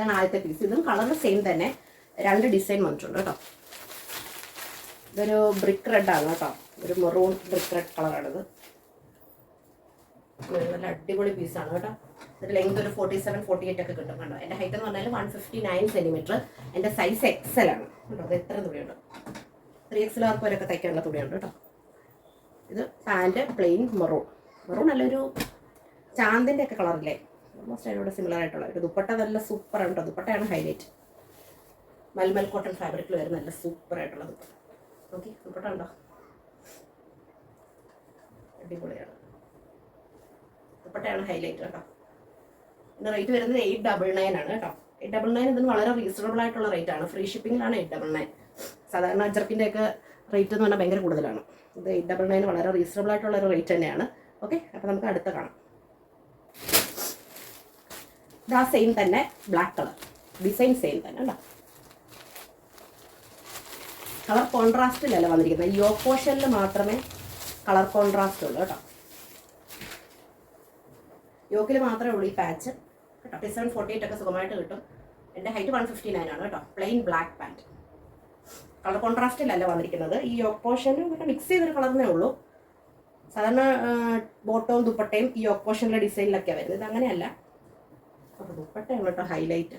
ഇതാണ് ആദ്യത്തെ പീസ് ഇതും കളർ സെയിം തന്നെ. രണ്ട് ഡിസൈൻ വന്നിട്ടുണ്ട് കേട്ടോ. ഇതൊരു ബ്രിക്ക് റെഡ് ആണ് കേട്ടോ. ഒരു മെറൂൺ ബ്രിക്ക് റെഡ് കളറാണിത് നല്ല അടിപൊളി പീസാണ് കേട്ടോ. ഇതിന്റെ ലെങ്ത് ഒരു ഫോർട്ടി സെവൻ ഫോർട്ടി എയ്റ്റ് ഒക്കെ കിട്ടും കണ്ടോ. എന്റെ ഹൈറ്റ് എന്ന് പറഞ്ഞാൽ വൺ ഫിഫ്റ്റി നയൻ സെന്റിമീറ്റർ എന്റെ സൈസ് എക്സൽ ആണ്. കേട്ടോ അത് എത്ര തുണിയുണ്ട്. ത്രീ എക്സൽ ആർക്ക് വരെയൊക്കെ തയ്ക്കാനുള്ള തുണിയുണ്ട് കേട്ടോ. ഇത് പാന്റ് പ്ലെയിൻ മെറൂൺ മെറൂൺ നല്ലൊരു ചാന്തിന്റെ ഒക്കെ കളറില്ലേ ഓൾമോസ്റ്റ് അതിനോട് സിമിലർ ആയിട്ടുള്ള ഒരു ദുപ്പട്ട നല്ല സൂപ്പർ ആണ് ദുപ്പട്ടയാണ് ഹൈലൈറ്റ് മൽമൽ കോട്ടൺ ഫാബ്രിക്കിൽ വരുന്ന നല്ല സൂപ്പർ ആയിട്ടുള്ള ദുപ്പട്ട. നോക്കി ദുപ്പട്ട ഉണ്ടോ അടിപൊളിയാണ്. ദുപ്പട്ടയാണ് ഹൈലൈറ്റ് കേട്ടോ. ഇന്ന് റേറ്റ് വരുന്നത് എയ്റ്റ് ഡബിൾ നയൻ ആണ് കേട്ടോ. എയ്റ്റ് ഡബിൾ നയൻ ഇതിന് വളരെ റീസണബിൾ ആയിട്ടുള്ള റേറ്റ് ആണ്. ഫ്രീ ഷിപ്പിംഗിലാണ് എയ്റ്റ് ഡബിൾ നയൻ സാധാരണ അജർക്കിന്റെ ഒക്കെ റേറ്റ് എന്ന് പറഞ്ഞാൽ ഭയങ്കര കൂടുതലാണ്. ഇത് എയ്റ്റ് ഡബിൾ നയൻ വളരെ റീസണബിൾ ആയിട്ടുള്ള ഒരു റേറ്റ് തന്നെയാണ്. ഓക്കെ അപ്പോൾ നമുക്ക് അടുത്ത കാണാം. ഇതാ സെയിം തന്നെ ബ്ലാക്ക് കളർ ഡിസൈൻ സെയിം തന്നെ കേട്ടോ കളർ കോൺട്രാസ്റ്റിലല്ല വന്നിരിക്കുന്നത്. യോ പോർഷനിൽ മാത്രമേ കളർ കോൺട്രാസ്റ്റ് ഉള്ളൂ കേട്ടോ യോക്കിൽ മാത്രമേ ഉള്ളൂ ഈ പാച്ച് കേട്ടോ ടി സെവൻ ഫോർട്ടി എയ്റ്റ് ഒക്കെ സുഖമായിട്ട് കിട്ടും. എന്റെ ഹൈറ്റ് വൺ ഫിഫ്റ്റി നയൻ ആണ് കേട്ടോ പ്ലെയിൻ ബ്ലാക്ക് പാന്റ് കളർ കോൺട്രാസ്റ്റിലല്ല വന്നിരിക്കുന്നത്. ഈ യോക്ക് പോർഷനും മിക്സ് ചെയ്തൊരു കളറിനേ ഉള്ളൂ. സാധാരണ ബോട്ടവും ദുപ്പട്ടയും ഈ യോക്ക് ഡിസൈനിലൊക്കെയാണ് വരുന്നത്. അങ്ങനെയല്ല. അപ്പോൾ ദുപ്പട്ടയാണ് കേട്ടോ ഹൈലൈറ്റ്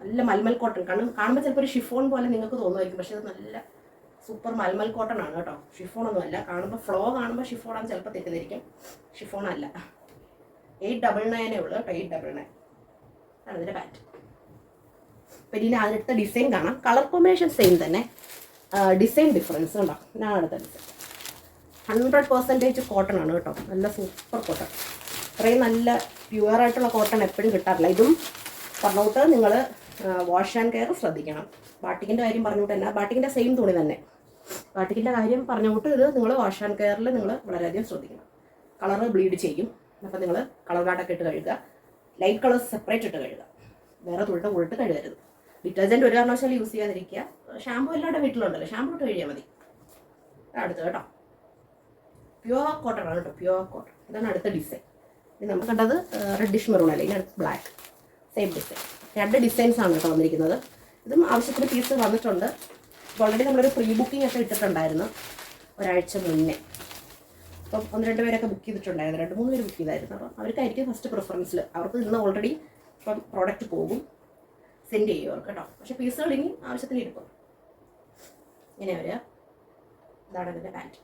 നല്ല മൽമൽ കോട്ടൺ കാരണം കാണുമ്പോൾ ചിലപ്പോൾ ഒരു ഷിഫോൺ പോലെ നിങ്ങൾക്ക് തോന്നുമായിരിക്കും. പക്ഷേ അത് നല്ല സൂപ്പർ മൽമൽ കോട്ടൺ ആണ് കേട്ടോ. ഷിഫോൺ ഒന്നും അല്ല. കാണുമ്പോൾ ഫ്ലോ കാണുമ്പോൾ ഷിഫോൺ ആണ് ചിലപ്പോൾ തെറ്റിദ്ധരിക്കും ഷിഫോൺ അല്ല. എയ്റ്റ് ഡബിൾ നയനേ ഉള്ളൂ കേട്ടോ. എയ്റ്റ് ഡബിൾ നയൻ ആണ് ഇതിന്റെ പാറ്റ് പിന്നെ ഇനി അടുത്ത ഡിസൈൻ കാണാം. കളർ കോമ്പിനേഷൻ സെയിം തന്നെ. ഡിസൈൻ ഡിഫറൻസ് ഉണ്ടോ ഇതാണ് അടുത്ത ഡിസൈൻ ഹൺഡ്രഡ് പെർസെന്റേജ് കോട്ടൺ ആണ് കേട്ടോ. നല്ല സൂപ്പർ കോട്ടൺ ഇത്രയും നല്ല പ്യുവർ ആയിട്ടുള്ള കോട്ടൺ എപ്പോഴും കിട്ടാറില്ല. ഇതും പറഞ്ഞോട്ട് നിങ്ങൾ വാഷ് ആൻഡ് കെയർ ശ്രദ്ധിക്കണം. ബാട്ടിക്കിന്റെ കാര്യം പറഞ്ഞോട്ട് തന്നെ ബാട്ടിക്കിന്റെ സെയിം തുണി തന്നെ. ബാട്ടിക്കിന്റെ കാര്യം പറഞ്ഞോട്ട് ഇത് നിങ്ങൾ വാഷ് ആൻഡ് കെയറിൽ നിങ്ങൾ വളരെയധികം ശ്രദ്ധിക്കണം. കളർ ബ്ലീഡ് ചെയ്യും. അപ്പം നിങ്ങൾ കളർ കാർഡൊക്കെ ഇട്ട് കഴുകുക. ലൈറ്റ് കളേഴ്സ് സെപ്പറേറ്റ് ഇട്ട് കഴുകുക. വേറെ തുള്ളിട്ട് ഉള്ളിട്ട് കഴുകരുത്. ഡിറ്റർജന്റ് ഒരു കാരണവശാലും യൂസ് ചെയ്യാതിരിക്കുക. ഷാമ്പു എല്ലാവരുടെ വീട്ടിലുണ്ടല്ലോ. ഷാമ്പു ഇട്ട് കഴിയാൽ മതി. അടുത്ത് കേട്ടോ. പ്യുവർ കോട്ടൺ ആണ് കേട്ടോ. പ്യുവർ കോട്ടൺ ഇതാണ് അടുത്ത ഡിസൈൻ നമുക്ക് കണ്ടത് റെഡിഷ് മെറൂൺ അല്ലേ? ഇനി അടുത്ത് ബ്ലാക്ക് സെയിം ഡിസൈൻ രണ്ട് ഡിസൈൻസ് ആണ് കേട്ടോ വന്നിരിക്കുന്നത്. ഇതും ആവശ്യത്തിന് പീസ് വന്നിട്ടുണ്ട്. ഓൾറെഡി നമ്മളൊരു പ്രീ ബുക്കിംഗ് ഒക്കെ ഇട്ടിട്ടുണ്ടായിരുന്നു ഒരാഴ്ച മുന്നേ. അപ്പം ഒന്ന് രണ്ട് പേരൊക്കെ ബുക്ക് ചെയ്തിട്ടുണ്ടായിരുന്നു. രണ്ട് മൂന്ന് പേര് ബുക്ക് ചെയ്തായിരുന്നു. അപ്പം അവർക്കായിരിക്കും ഫസ്റ്റ് പ്രിഫറൻസിൽ അവർക്ക് ഇന്ന് ഓൾറെഡി ഇപ്പം പ്രോഡക്റ്റ് പോകും. സെൻഡ് ചെയ്യും അവർക്ക് കേട്ടോ. പക്ഷേ പീസുകൾ ഇനി ആവശ്യത്തിന് ഇരിക്കും. ഇങ്ങനെ വരിക ഇതാണ് അതിന്റെ പാന്റ്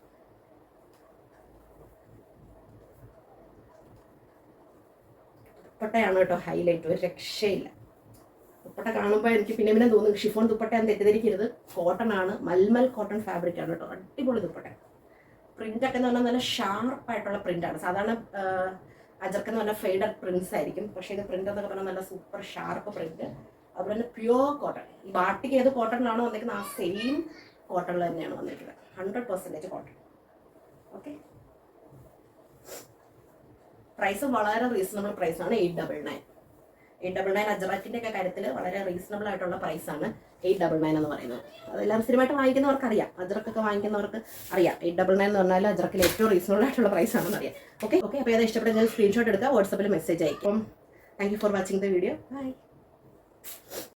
ദുപ്പട്ടയാണ് കേട്ടോ ഹൈലൈറ്റ് ഒരു രക്ഷയില്ല. ദുപ്പട്ട കാണുമ്പോൾ എനിക്ക് പിന്നെ പിന്നെ തോന്നുന്നു ഷിഫോൺ ദുപ്പട്ട എന്ന് തെറ്റിദ്ധരിക്കരുത്. കോട്ടൺ ആണ്. മൽമൽ കോട്ടൺ ഫാബ്രിക് ആണ് കേട്ടോ. അടിപൊളി ദുപ്പട്ട. പ്രിന്റ് ഒക്കെ എന്ന് പറഞ്ഞാൽ നല്ല ഷാർപ്പായിട്ടുള്ള പ്രിന്റ് ആണ്. സാധാരണ അജർക്ക് എന്ന് പറഞ്ഞാൽ ഫെയ്ഡഡ് പ്രിന്റ്സ് ആയിരിക്കും. പക്ഷേ ഇത് പ്രിന്റ് എന്നൊക്കെ പറഞ്ഞാൽ നല്ല സൂപ്പർ ഷാർപ്പ് പ്രിന്റ് അതുപോലെ തന്നെ പ്യുവർ കോട്ടൺ ഈ ബാട്ടിക്ക് ഏത് കോട്ടണിലാണോ വന്നിരിക്കുന്നത് ആ സെയിം കോട്ടണിൽ തന്നെയാണ് വന്നിരിക്കുന്നത് hundred percentage cotton okay price വളരെ റീസണബിൾ പ്രൈസ് ആണ് eight double nine eight double nine അജറാറ്റിന്റെ ഒക്കെ കാര്യത്തിൽ വളരെ റീസണബിൾ ആയിട്ടുള്ള പ്രൈസ് ആണ് എയ്റ്റ് ഡബിൾ നയൻ എന്ന് പറയുന്നത്. അതെല്ലാം സ്ഥിരമായിട്ട് വാങ്ങിക്കുന്നവർക്ക് അറിയാം. അജറക്കൊക്കെ വാങ്ങിക്കുന്നവർക്ക് അറിയാം. എയ്റ്റ് ഡബിൾ നയൻ എന്ന് പറഞ്ഞാൽ അജറക്കിൽ ഏറ്റവും റീസണബിൾ ആയിട്ടുള്ള പ്രൈസ് ആണെന്ന് അറിയാം. ഓക്കെ ഓക്കെ അപ്പോൾ ഏതാ ഇഷ്ടപ്പെട്ടെങ്കിൽ സ്ക്രീൻഷോട്ട് എടുക്കുക വാട്സപ്പിൽ മെസ്സേജ് അയക്കും thank you for watching the video bye